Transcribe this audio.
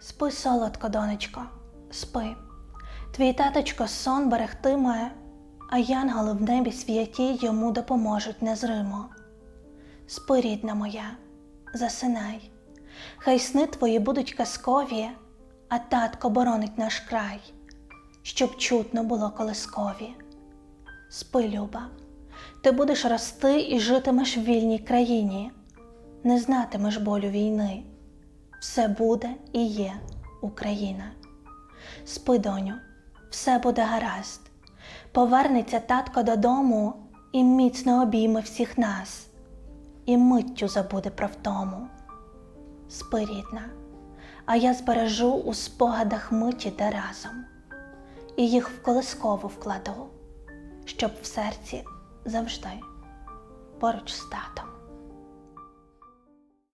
Спи, солодко, донечко, спи. Твій таточко сон берегтиме, а янголи в небі святі йому допоможуть незримо. Спи, рідна моя, засинай, хай сни твої будуть казкові, а татко боронить наш край, щоб чутно було колискові. Спи, Люба, ти будеш рости і житимеш в вільній країні, не знатимеш болю війни. Все буде і є Україна. Спи, доню, все буде гаразд. Повернеться татко додому і міцно обійме всіх нас, і миттю забуде про втому. Спи, рідна, а я збережу у спогадах миті де разом, і їх в колискову вкладу, щоб в серці завжди поруч з татом.